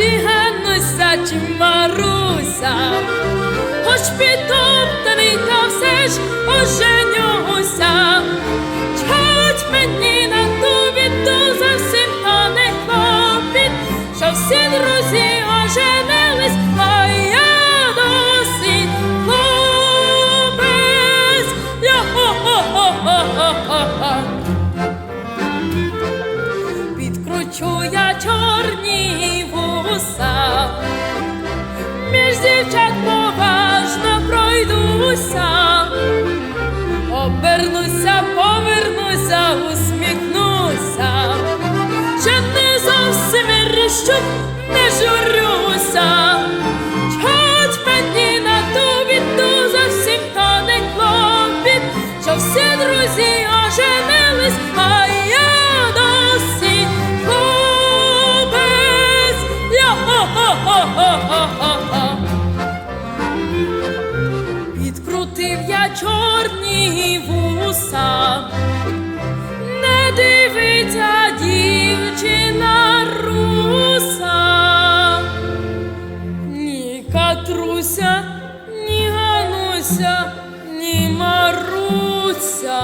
чи гануся, чи маруся, хоч підтоптаний, та все ж оженюся. Чуть мені на ту біду зовсім то не хлопіт, що всі друзі оженились, а я досі хлопець. Підкручу я чорні вуса, між дівчат поважно пройдуся. Обернуся, повернуся, усміхнуся, ще не зовсім ріщу, не журюся, чуть мені на ту біду зовсім то не що всі друзі оженились, Підкрутив я чорні вуса, не дивиться дівчина руса, ні катруся, ні гануся, ні маруся.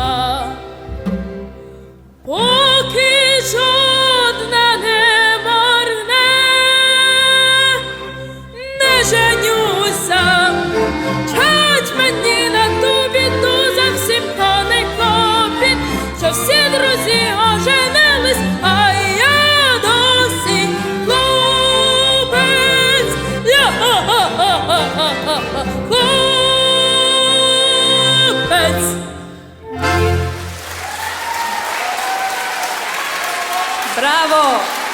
Bravo!